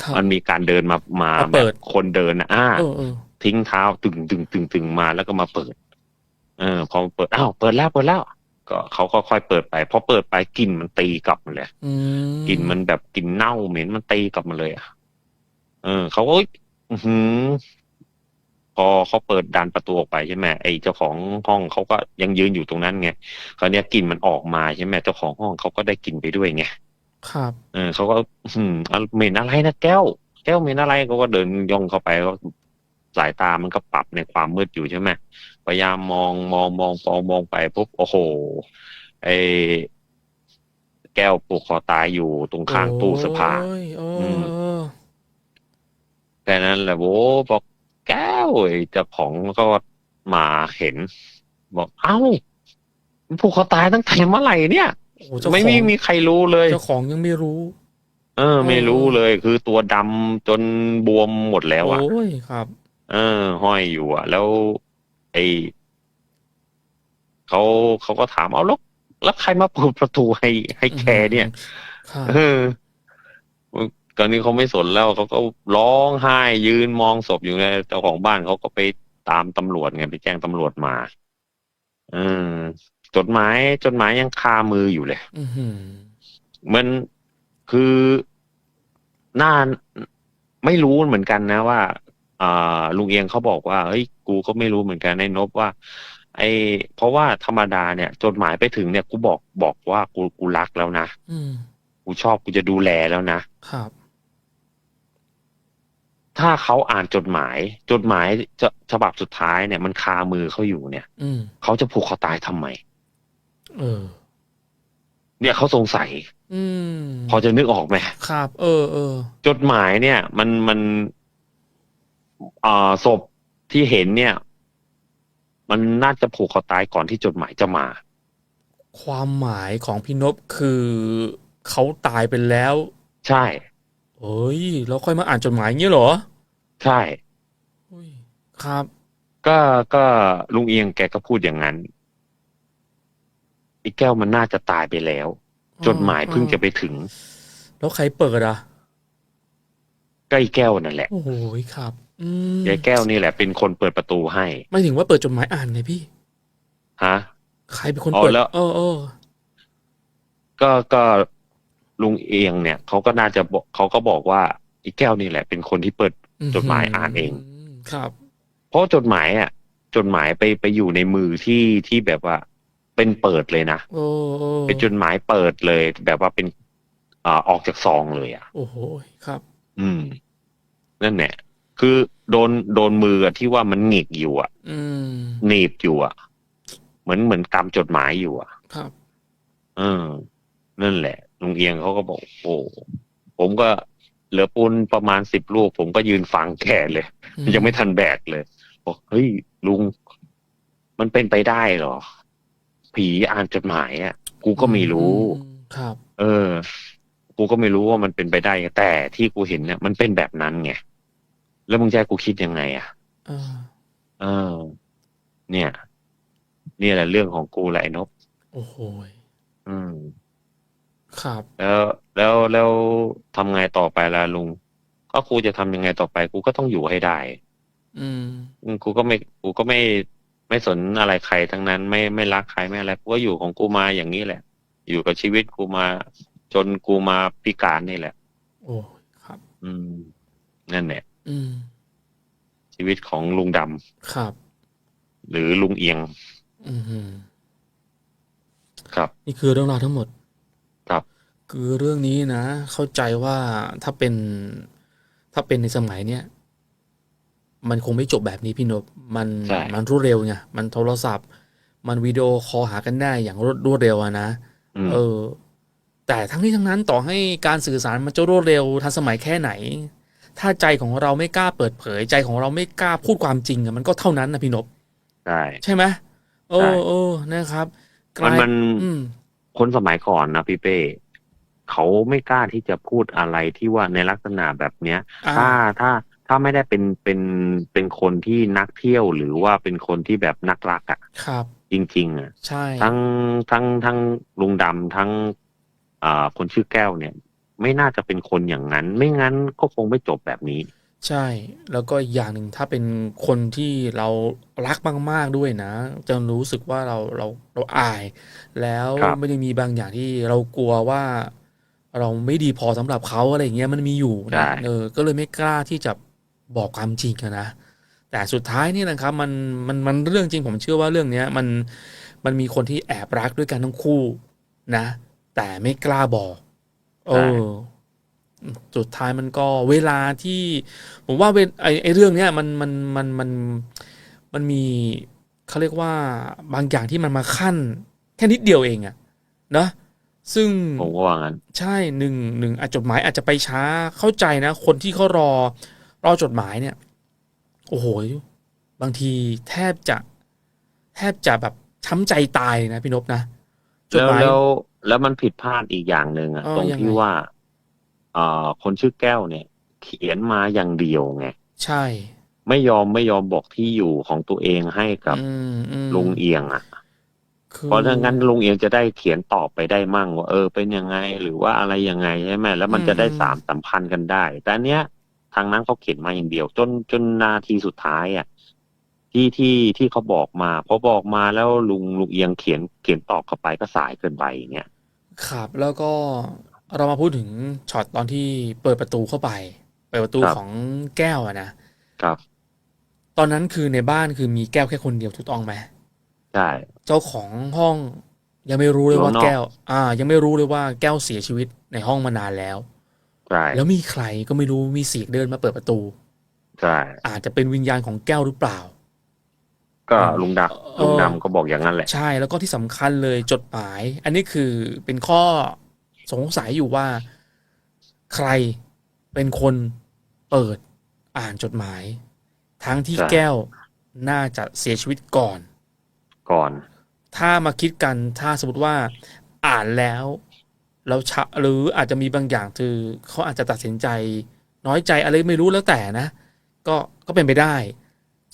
[SPEAKER 3] ครับ
[SPEAKER 2] มันมีการเดินมามา
[SPEAKER 3] มา
[SPEAKER 2] แบ
[SPEAKER 3] เปิ
[SPEAKER 2] บ
[SPEAKER 3] ด
[SPEAKER 2] คนเดินนะอ่า
[SPEAKER 3] เออเออ
[SPEAKER 2] ทิ้งเท้าตึงตึงตึงตึงมาแล้วก็มาเปิด เออพอเปิดอ้าวเปิดแล้วเปิดแล้ว ก็เขาก็ค่อยเปิดไปพอเปิดไปกลิ่นมันตีกลับมาเลย
[SPEAKER 3] อืม
[SPEAKER 2] กลิ่นมันแบบกลิ่นเน่าเหม็นมันตีกลับมาเลยอะเออเขาก็อื้อหือพอเขาเปิดดันประตูออกไปใช่ไหมไอ้เจ้าของห้องเขาก็ยังยืนอยู่ตรงนั้นไงคราวเนี้ยกลิ่นมันออกมาใช่ไหมเจ้าของห้องเขาก็ได้กลิ่นไปด้วยไง
[SPEAKER 3] ครับ
[SPEAKER 2] เออเขาก็อื้อหือเอาเหม็นอะไรนะแก้ว แก้วเหม็นอะไรเขาก็เดินย่องเข้าไปก็สายตามันก็ปรับในความมืดอยู่ใช่ไหมพยายามมองมองมองมองมองไปปุ๊บโอ้โหไอ้แก้วผูกคอตายอยู่ตรงข้างตู้เสื้อผ้า
[SPEAKER 3] โอ้ยเออ
[SPEAKER 2] อืม
[SPEAKER 3] เออ
[SPEAKER 2] แค่นั้นแหละโว้บอกแก้วไอ้เจ้าของก็มาเห็น บอกเอ้ามันผูกคอตายตั้งแต่เมื่อไหร่เนี่ย
[SPEAKER 3] โอ้เจ้าของ
[SPEAKER 2] ไม่มีมีใครรู้เลย
[SPEAKER 3] เจ้าของยังไม่รู้
[SPEAKER 2] เออ ไม่รู้เลย คือตัวดำจนบวมหมดแล้วอะ
[SPEAKER 3] โอ้ยครับ
[SPEAKER 2] เออ ห้อยอยู่อะแล้ว ไอเขาเขาก็ถามเอาแล้วแล้วใครมาเปิดประตูให้ให้แคเนี่ย
[SPEAKER 3] ครับ
[SPEAKER 2] เออตอนนี้เขาไม่สนแล้วเขาก็ร้องไห้ยืนมองศพอยู่ไงเจ้าของบ้านเขาก็ไปตามตำรวจไงไปแจ้งตำรวจมาเออ จดหมายจดหมายยังคามืออยู่เลย
[SPEAKER 3] อือหือ
[SPEAKER 2] มันคือน่าไม่รู้เหมือนกันนะว่าอ่าลุงเอียงเขาบอกว่าเฮ้ยกูก็ไม่รู้เหมือนกันในนบว่า ไอเพราะว่าธรรมดาเนี่ย จดหมายไปถึงเนี่ยกูบอกบอกว่ากูกูรักแล้วนะ
[SPEAKER 3] อืม
[SPEAKER 2] กูชอบกูจะดูแลแล้วนะ
[SPEAKER 3] ครับ
[SPEAKER 2] ถ้าเขาอ่านจดหมาย จดหมายจะฉบับสุดท้ายเนี่ย มันคามือเขาอยู่เนี่ย
[SPEAKER 3] อืม
[SPEAKER 2] เขาจะผูกคอตายทำไม
[SPEAKER 3] เออ
[SPEAKER 2] เนี่ยเขาสงสัย
[SPEAKER 3] อืม
[SPEAKER 2] พอจะนึกออกไหม
[SPEAKER 3] ครับ เออเออ
[SPEAKER 2] จดหมายเนี่ย มันมันอ่าศพที่เห็นเนี่ย มันน่าจะผูกคอตายก่อนที่จดหมายจะมา
[SPEAKER 3] ความหมายของพี่นพคือเขาตายไปแล้ว
[SPEAKER 2] ใช่
[SPEAKER 3] เอ้ยแล้วค่อยมาอ่านจดหมายเงี้ยเหรอ
[SPEAKER 2] ใช่
[SPEAKER 3] อุ้ยครับ
[SPEAKER 2] ก็ก็ลุงเอียงแกก็พูดอย่างนั้นไอ้แก้วมันน่าจะตายไปแล้ว จดหมายเพิ่งจะไปถึง
[SPEAKER 3] แล้วใครเปิดอะ
[SPEAKER 2] ก็ไอ้แก้วนั่นแหละ
[SPEAKER 3] โอ้โหครับอืม
[SPEAKER 2] ยายแก้วนี่แหละ เป็นคนเปิดประตูให้
[SPEAKER 3] ไม่ถึงว่าเปิดจดหมายอ่านไงพี่
[SPEAKER 2] ฮะ
[SPEAKER 3] ใครเป็นคน
[SPEAKER 2] อ๋อ
[SPEAKER 3] เปิด
[SPEAKER 2] แล้ว
[SPEAKER 3] เออเออ
[SPEAKER 2] ก็ก็ลุงเอียงเนี่ยเขาก็น่าจะบอกเขาก็บอกว่าไอ้แก้วนี่แหละ เป็นคนที่เปิดจดหมายอ่านเอง
[SPEAKER 3] มครับ
[SPEAKER 2] เพราะจดหมายอะ จดหมายไปไปอยู่ในมือที่ที่แบบว่า เป็นเปิดเลยนะ
[SPEAKER 3] โอ้โอ้
[SPEAKER 2] เป็นจดหมายเปิดเลย แบบว่าเป็นอ่าออกจากซองเลยอะ
[SPEAKER 3] โอ้โหครับ
[SPEAKER 2] อืม นั่นแหละคือโดนโดนมืออะที่ว่ามันหงิกอยู่อะ
[SPEAKER 3] อืม
[SPEAKER 2] หนีบอยู่อะ เหมือนเหมือนกำจดหมายอยู่อะ
[SPEAKER 3] ครับ
[SPEAKER 2] เออนั่นแหละลุงเอียงเขาก็บอกโอ้ผมก็เหลือปูนประมาณสิบลูก ผมก็ยืนฟังแกเลย
[SPEAKER 3] อื
[SPEAKER 2] ยังไม่ทันแบกเลยบอกเฮ้ยลุง มันเป็นไปได้เหรอ ผีอ่านจดหมายอะ กูก็ไม่รู้
[SPEAKER 3] ครับ
[SPEAKER 2] เออ กูก็ไม่รู้ว่ามันเป็นไปได้แต่ที่กูเห็นเนี่ยมันเป็นแบบนั้นไงแล้วมึงจะให้กูคิดยังไง อะ
[SPEAKER 3] เออ
[SPEAKER 2] เออ เนี่ย เนี่ยแหละเรื่องของกูแหละไอ้นบ
[SPEAKER 3] โอ้โห
[SPEAKER 2] อืม
[SPEAKER 3] ครับ
[SPEAKER 2] แล้วแล้วแล้วทำไงต่อไปล่ะลุง ก็กูจะทำยังไงต่อไป กูก็ต้องอยู่ให้ได้
[SPEAKER 3] ม
[SPEAKER 2] อืมกูก็ไม่ กูก็ไม่ ไม่สนอะไรใครทั้งนั้น ไม่ไม่รักใครไม่อะไรกูก็อยู่ของกูมาอย่างนี้แหละ อยู่กับชีวิตกูมา จนกูมาพิการนี่แหละ
[SPEAKER 3] โอ้ครับ
[SPEAKER 2] อืม นั่นแหละ
[SPEAKER 3] อืม
[SPEAKER 2] ชีวิตของลุงดำ
[SPEAKER 3] ครับ
[SPEAKER 2] หรือลุงเอียง
[SPEAKER 3] อืมฮึ
[SPEAKER 2] ครับ
[SPEAKER 3] นี่คือเรื่องราวทั้งหมด
[SPEAKER 2] ครับ
[SPEAKER 3] คือเรื่องนี้นะ เข้าใจว่าถ้าเป็น ถ้าเป็นในสมัยเนี้ย มันคงไม่จบแบบนี้พี่นพมัน
[SPEAKER 2] ใช่
[SPEAKER 3] มันรวดเร็วไงมันโทรศัพท์ มันวิดีโอคอลหากันได้อย่างรวดรวดเร็วอะนะ
[SPEAKER 2] อืม
[SPEAKER 3] เออ แต่ทั้งนี้ทั้งนั้นต่อให้การสื่อสารมันจะรวดเร็วทันสมัยแค่ไหน ถ้าใจของเราไม่กล้าเปิดเผยใจของเราไม่กล้าพูดความจริงอะมันก็เท่านั้นนะพี่นพ
[SPEAKER 2] ใช่
[SPEAKER 3] ใช่ไหมเอ
[SPEAKER 2] ใช่
[SPEAKER 3] อเออนะครับก
[SPEAKER 2] มัน
[SPEAKER 3] ลาย
[SPEAKER 2] มัน
[SPEAKER 3] อืม
[SPEAKER 2] คนสมัยก่อนนะพี่เป้เขาไม่กล้าที่จะพูดอะไรที่ว่าในลักษณะแบบเนี้ย
[SPEAKER 3] อ่า
[SPEAKER 2] ถ้าถ้า ถ้าไม่ได้เป็นเป็นเป็นคนที่นักเที่ยวหรือว่าเป็นคนที่แบบนักรักอะ่ะ
[SPEAKER 3] ครับ
[SPEAKER 2] จริง ๆอะ่ะ
[SPEAKER 3] ใช่
[SPEAKER 2] ทั้งทั้งทั้งลุงดำทั้ง อ่า คนชื่อแก้วเนี่ย ไม่น่าจะเป็นคนอย่างนั้น ไม่งั้นก็คงไม่จบแบบนี้
[SPEAKER 3] ใช่ แล้วก็อีกอย่างหนึ่งถ้าเป็นคนที่เรารักมาก ๆด้วยนะ จะรู้สึกว่าเราเราเราอาย แล้ว
[SPEAKER 2] ครับ
[SPEAKER 3] ไม่ได้มีบางอย่างที่เรากลัวว่า เราไม่ดีพอสำหรับเขาอะไรอย่างเงี้ยมันมีอยู่นะเออก็เลยไม่กล้าที่จะ บอกความจริงอะนะแต่สุดท้ายนี่นะครับมันมันมันเรื่องจริงผมเชื่อว่าเรื่องเนี้ยมันมันมีคนที่แอบรักด้วยกันทั้งคู่นะ แต่ไม่กล้าบอกเออสุดท้ายมันก็เวลาที่ผมว่าเวไอไอเรื่องเนี้ยมันมันมันมันมันมีเขาเรียกว่าบางอย่างที่มันมาขั้น แค่นิดเดียวเองอะนะซึ่ง
[SPEAKER 2] ผมก็ว่างั้น
[SPEAKER 3] ใช่หนึ่งหนึ่งอาจจดหมายอาจจะไปช้าเข้าใจนะ คนที่เขารอ รอจดหมายเนี่ย โอ้โห บางทีแทบจะ แทบจะแบบช้ำใจตายเลยนะพี่นพนะจด
[SPEAKER 2] แล้ว
[SPEAKER 3] หมาย
[SPEAKER 2] แล้วแล้วมันผิดพลาดอีกอย่างหนึ่งอะ
[SPEAKER 3] เออ
[SPEAKER 2] ตรง
[SPEAKER 3] ยังไง
[SPEAKER 2] ที่ว่าอ่าคนชื่อแก้วเนี่ย เขียนมาอย่างเดียวไง
[SPEAKER 3] ใช่
[SPEAKER 2] ไม่ยอมไม่ยอมบอกที่อยู่ของตัวเองให้กับ
[SPEAKER 3] อืมอืม
[SPEAKER 2] ลุงเอียงอะ
[SPEAKER 3] คือ
[SPEAKER 2] เพราะถ้างั้นลุงเอียงจะได้เขียนตอบไปได้มั่งว่าเออเป็นยังไง หรือว่าอะไรยังไงใช่ไหมแล้วมันจะได้สามสัมพันธ์กันได้ แต่อันเนี้ย ทางนั้นเขาเขียนมาอย่างเดียว จนจนนาทีสุดท้ายอะที่ที่ที่เขาบอกมาพอบอกมาแล้วลุงลุงเอียงเขียนเขียนตอบเข้าไปก็สายเกินไปอย่างเงี้ย
[SPEAKER 3] ครับแล้วก็เรามาพูดถึงช็อตตอนที่เปิดประตูเข้าไป เปิดประตู
[SPEAKER 2] ครับ
[SPEAKER 3] ของแก้วอะนะ
[SPEAKER 2] ครับ
[SPEAKER 3] ตอนนั้นคือในบ้านคือมีแก้วแค่คนเดียวถูกต้องไหม
[SPEAKER 2] ใช่
[SPEAKER 3] เจ้าของห้องยังไม่รู้เลยว่า
[SPEAKER 2] อยู่ข้างนอก
[SPEAKER 3] แก้ว อ่า ยังไม่รู้เลยว่าแก้วเสียชีวิตในห้องมานานแล้ว
[SPEAKER 2] ใช่
[SPEAKER 3] แล้วมีใครก็ไม่รู้มีเสียงเดินมาเปิดประตู
[SPEAKER 2] ใช่
[SPEAKER 3] อาจจะเป็นวิญญาณของแก้วหรือเปล่า
[SPEAKER 2] ก็ลุงด
[SPEAKER 3] เออำ
[SPEAKER 2] ลุงดำก็บอกอย่างนั้นแหละ
[SPEAKER 3] ใช่แล้วก็ที่สำคัญเลยจดหมาย อันนี้คือเป็นข้อสงสัยอยู่ว่า ใครเป็นคนเปิดอ่านจดหมาย ทั้งที่
[SPEAKER 2] ใช่
[SPEAKER 3] แก้วน่าจะเสียชีวิตก่อน
[SPEAKER 2] ก่อน
[SPEAKER 3] ถ้ามาคิดกันถ้าสมมติว่าอ่านแล้ว แล้วชะหรืออาจจะมีบางอย่างคือเขาอาจจะตัดสินใจน้อยใจอะไรไม่รู้แล้วแต่นะ ก็ก็เป็นไปได้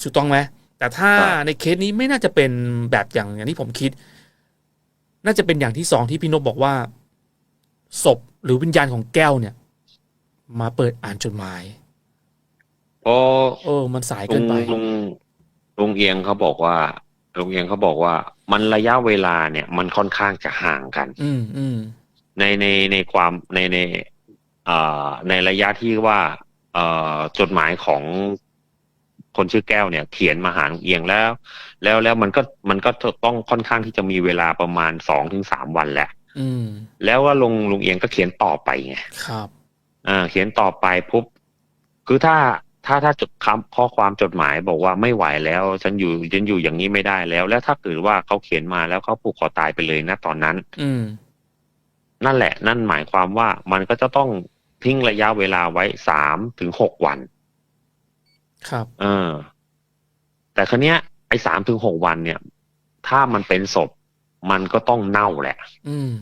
[SPEAKER 3] ถูกต้องไหมแต่ถ้า
[SPEAKER 2] ครับ
[SPEAKER 3] ในเคสนี้ไม่น่าจะเป็นแบบอย่างอย่างที่ผมคิด น่าจะเป็นอย่างที่สองที่พี่นพบอกว่า ศพหรือวิญญาณของแก้วเนี่ย มาเปิดอ่านจดหมาย
[SPEAKER 2] เพราะ
[SPEAKER 3] เออ มันสาย
[SPEAKER 2] ลุ
[SPEAKER 3] เกิน
[SPEAKER 2] ง
[SPEAKER 3] ไป
[SPEAKER 2] ลุงลุงเอียงเขาบอกว่าลุงเอียงเขาบอกว่า มันระยะเวลาเนี่ย มันค่อนข้างจะห่างกัน
[SPEAKER 3] อืมอืม
[SPEAKER 2] ในในในความในในเอ่อในระยะที่ว่าเอ่อจดหมายของคนชื่อแก้วเนี่ย เขียนมาหาลุงเอียงแล้ว แล้วแล้วมันก็มันก็ต้องค่อนข้างที่จะมีเวลาประมาณสองถึงสามวันแหละ
[SPEAKER 3] อืม
[SPEAKER 2] แล้วว่าลุงลุงเอียงก็เขียนต่อไปไง
[SPEAKER 3] ครับ
[SPEAKER 2] อ่าเขียนต่อไปปุ๊บคือถ้าถ้าถ้าจดคำข้อความจดหมายบอกว่าไม่ไหวแล้ว ฉันอยู่ฉันอยู่อย่างนี้ไม่ได้แล้ว แล้วถ้าเกิดว่าเขาเขียนมาแล้วเขาผูกคอตายไปเลยนะตอนนั้น
[SPEAKER 3] อืม
[SPEAKER 2] นั่นแหละ นั่นหมายความว่ามันก็จะต้องทิ้งระยะเวลาไว้สามถึงหกวัน
[SPEAKER 3] ครับ
[SPEAKER 2] เออแต่ครั้เนี้ยไอ้สามถึงหกวันเนี่ย ถ้ามันเป็นศพ มันก็ต้องเน่าแหละ
[SPEAKER 3] อืม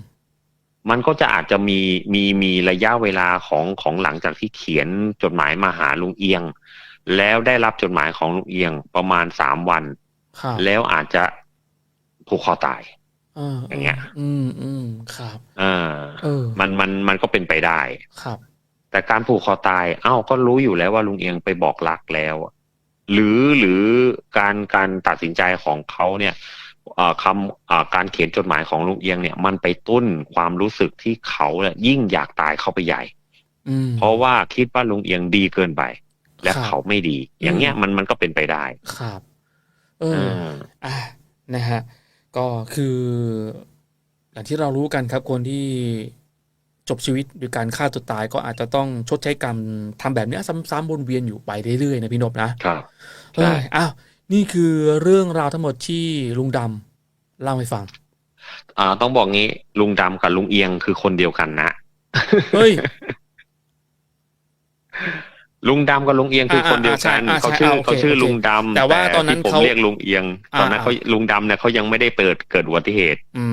[SPEAKER 2] มันก็จะอาจจะมีมีมีระยะเวลาของของหลังจากที่เขียนจดหมายมาหาลุงเอียง แล้วได้รับจดหมายของลุงเอียงประมาณสามวัน
[SPEAKER 3] ครับ
[SPEAKER 2] แล้วอาจจะผูกคอตาย
[SPEAKER 3] เออ
[SPEAKER 2] อย่างเงี้ย
[SPEAKER 3] อืมอืมครับ
[SPEAKER 2] อ่า
[SPEAKER 3] เออ
[SPEAKER 2] มันมันมันก็เป็นไปได้
[SPEAKER 3] ครับ
[SPEAKER 2] แต่การผูกคอตายเอ้าก็รู้อยู่แล้วว่าลุงเอียงไปบอกรักแล้วอะหรือหรือการการตัดสินใจของเขาเนี่ยเอ่อคำเอ่อการเขียนจดหมายของลุงเอียงเนี่ย มันไปตุ้นความรู้สึกที่เขาเนี่ยยิ่งอยากตายเข้าไปใหญ่
[SPEAKER 3] อืม
[SPEAKER 2] เพราะว่าคิดว่าลุงเอียงดีเกินไป และ
[SPEAKER 3] ครับ
[SPEAKER 2] เขาไม่ดี อย่างเงี้ย
[SPEAKER 3] อืม
[SPEAKER 2] มันมันก็เป็นไปได้
[SPEAKER 3] ครับ เอ
[SPEAKER 2] เอ
[SPEAKER 3] อ
[SPEAKER 2] อ
[SPEAKER 3] อะนะฮะก็คืออย่างที่เรารู้กันครับคนที่ จบชีวิตด้วยการฆ่าตัวตายก็อาจจะต้องชดใช้กรรมทำแบบเนี้ยซ้ำๆวนเวียนอยู่ไปเรื่อยๆนะพี่นพนะครับเอ
[SPEAKER 2] ใช่
[SPEAKER 3] ออ้าวนี่คือเรื่องราวทั้งหมดที่ลุงดำเล่าให้ฟัง
[SPEAKER 2] อ่า ต้องบอกงี้ ลุงดำกับลุงเอียงคือคนเดียวกันนะ
[SPEAKER 3] เฮ้ย
[SPEAKER 2] ลุงดำกับลุงเอียงคือคนเดียวกัน
[SPEAKER 3] อ่าอ่า
[SPEAKER 2] เขาชื่อ
[SPEAKER 3] ใช่อ่าโอเค
[SPEAKER 2] เขาชื่อ
[SPEAKER 3] โอเค
[SPEAKER 2] ลุงดำ
[SPEAKER 3] แต่ว่าตอนนั้น
[SPEAKER 2] ที่ผม
[SPEAKER 3] เขา
[SPEAKER 2] เรียกลุงเอียง
[SPEAKER 3] อ่า
[SPEAKER 2] ตอนนั้นเขาลุงดำเนี่ยเขายังไม่ได้เปิดเกิดอุบัติเหตุ
[SPEAKER 3] อื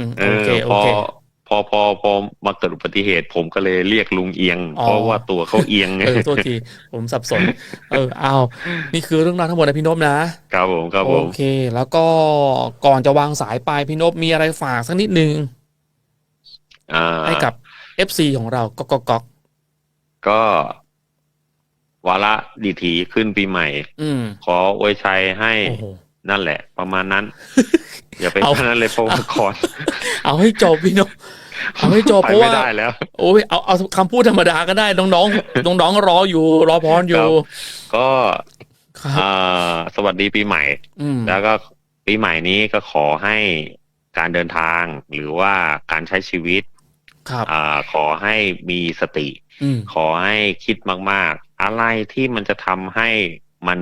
[SPEAKER 3] ม
[SPEAKER 2] เอ
[SPEAKER 3] โอ
[SPEAKER 2] อ
[SPEAKER 3] เคโอ
[SPEAKER 2] พอ
[SPEAKER 3] เค
[SPEAKER 2] พ อพอพอมาเกิดอุบัติเหตุ ผมก็เลยเรียกลุงเอียง
[SPEAKER 3] อ๋อ
[SPEAKER 2] เพราะว่าตัวเขาเอียงไง
[SPEAKER 3] เออโทษทีผมสับสน เออเอานี่คือเรื่องราวทั้งหมดนะพี่นพนะ
[SPEAKER 2] ครับผมครับผ
[SPEAKER 3] โอ
[SPEAKER 2] ม
[SPEAKER 3] เค แล้วก็ก่อนจะวางสายไปพี่นพมีอะไรฝากสักนิดนึง
[SPEAKER 2] อ่า
[SPEAKER 3] ให้กับ FC ของเราก็ก็ก็
[SPEAKER 2] ก็วาระดีถีขึ้นปีใหม่
[SPEAKER 3] อืม
[SPEAKER 2] ขออวยชัยให้
[SPEAKER 3] โอ้โห
[SPEAKER 2] นั่นแหละ ประมาณนั้น อย่าไป
[SPEAKER 3] เอา
[SPEAKER 2] แค่นั้นเลยเพราะว่าก่อน
[SPEAKER 3] เอาให้จบพี่นพ เอาให้จบ
[SPEAKER 2] ไป
[SPEAKER 3] เพราะ
[SPEAKER 2] ไม่
[SPEAKER 3] ว่า
[SPEAKER 2] ได้แล้ว
[SPEAKER 3] โอ้ยเอาเอาคำพูดธรรมดาก็ได้น้องๆน้องๆรออยู่รอพรอยู่
[SPEAKER 2] ก็
[SPEAKER 3] ครับ
[SPEAKER 2] อ่าสวัสดีปีใหม่
[SPEAKER 3] อืม
[SPEAKER 2] แล้วก็ปีใหม่นี้ก็ขอให้การเดินทางหรือว่าการใช้ชีวิต
[SPEAKER 3] ครับ
[SPEAKER 2] อ่าขอให้มีสติ
[SPEAKER 3] อืม
[SPEAKER 2] ขอให้คิดมาก ๆ อะไรที่มันจะทำให้มัน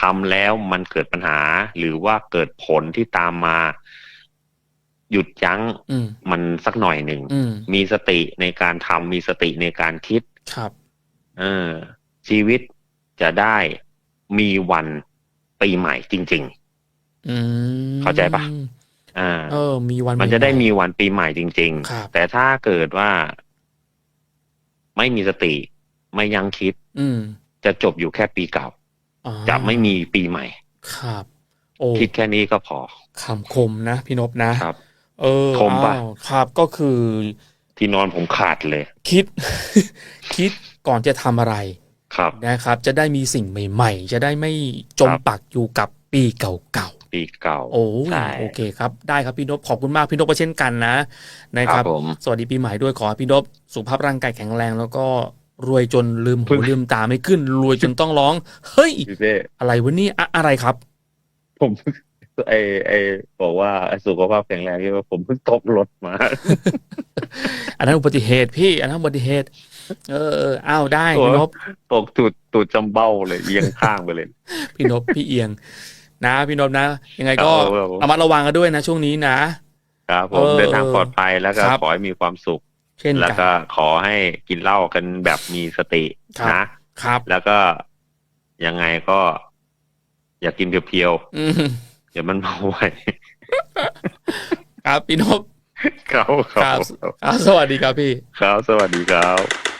[SPEAKER 2] ทำแล้วมันเกิดปัญหา หรือว่าเกิดผลที่ตามมา หยุดยั้ง
[SPEAKER 3] อืม
[SPEAKER 2] มันสักหน่อยหนึ่ง
[SPEAKER 3] อืม
[SPEAKER 2] มีสติในการทำมีสติในการคิด
[SPEAKER 3] ครับ
[SPEAKER 2] เออชีวิตจะได้มีวันปีใหม่จริง
[SPEAKER 3] อืม
[SPEAKER 2] เข้าใจปะๆอ่า
[SPEAKER 3] เออ มีวัน
[SPEAKER 2] มันจะได้
[SPEAKER 3] ให
[SPEAKER 2] มีวันปีใหม่จริง
[SPEAKER 3] ครับ
[SPEAKER 2] ๆแต่ถ้าเกิดว่า ไม่มีสติ ไม่ยั้งคิด
[SPEAKER 3] อืม
[SPEAKER 2] จะจบอยู่แค่ปีเก่า
[SPEAKER 3] อ๋อ
[SPEAKER 2] จะไม่มีปีใหม่
[SPEAKER 3] ครับ โอ้
[SPEAKER 2] คิดแค่นี้ก็พอ
[SPEAKER 3] คำคมนะพี่นพนะ
[SPEAKER 2] ครับ
[SPEAKER 3] เออ
[SPEAKER 2] คมปะ
[SPEAKER 3] อ้าวครับก็คือ
[SPEAKER 2] ที่นอนผมขาดเลย
[SPEAKER 3] คิด คิดก่อนจะทำอะไร
[SPEAKER 2] ครับ
[SPEAKER 3] นะครับ จะได้มีสิ่งใหม่ ๆ จะได้ไม่จม
[SPEAKER 2] ครับ
[SPEAKER 3] ปักอยู่กับปีเก่า
[SPEAKER 2] ปีเก่า
[SPEAKER 3] ๆโอ้ย
[SPEAKER 2] ใช่
[SPEAKER 3] โอเคครับ ได้ครับพี่นพขอบคุณมากพี่นพก็เช่นกันนะนะค
[SPEAKER 2] ค
[SPEAKER 3] รั
[SPEAKER 2] รับบผม
[SPEAKER 3] สวัสดีปีใหม่ด้วยขอให้พี่นพสุขภาพร่างกายแข็งแรงแล้วก็รวยจนลืม
[SPEAKER 2] เพิ่
[SPEAKER 3] หู
[SPEAKER 2] ง
[SPEAKER 3] ลืมตาไม่ขึ้น รวยจนต้องร้อง เฮ้ย
[SPEAKER 2] พี่เป้
[SPEAKER 3] อะไรวะเนี่ยอะอะไรครับ
[SPEAKER 2] ผม ไอไอบอกว่าสุขภาพแข็งแรงที่ว่าผมเพิ่งตกรถมา
[SPEAKER 3] อันนั้นอุบัติเหตุพี่ อันนั้นอุบัติเหตุ เออเอออ้าวได้
[SPEAKER 2] โอ้
[SPEAKER 3] พี่นพ
[SPEAKER 2] ตกตูดตูดจำเบ้าเลยเอียงข้างไปเลย
[SPEAKER 3] พี่นพพี่เอียง นะ พี่นพนะ ยังไงก็
[SPEAKER 2] ครับผม
[SPEAKER 3] ระมัดระวังกันด้วยนะ ช่วงนี้นะ
[SPEAKER 2] ครับผม
[SPEAKER 3] เออ
[SPEAKER 2] เดินทางปลอดภัยแล้วก็
[SPEAKER 3] ครับ
[SPEAKER 2] ขอให้มีความสุข
[SPEAKER 3] เช่น
[SPEAKER 2] แล้ว
[SPEAKER 3] กัน
[SPEAKER 2] ก็ขอให้กินเหล้ากันแบบมีสติ
[SPEAKER 3] ครับ
[SPEAKER 2] นะ
[SPEAKER 3] ครับ
[SPEAKER 2] แล้วก็ยังไงก็ อย่ากินเพียว
[SPEAKER 3] อืม
[SPEAKER 2] ๆ เดี๋ยวมันเมาไว้
[SPEAKER 3] ครับพี่นพ
[SPEAKER 2] ครับค
[SPEAKER 3] ครั
[SPEAKER 2] รั
[SPEAKER 3] บบครับ สวัสดีครับพี่
[SPEAKER 2] ครับ สวัสดีครับ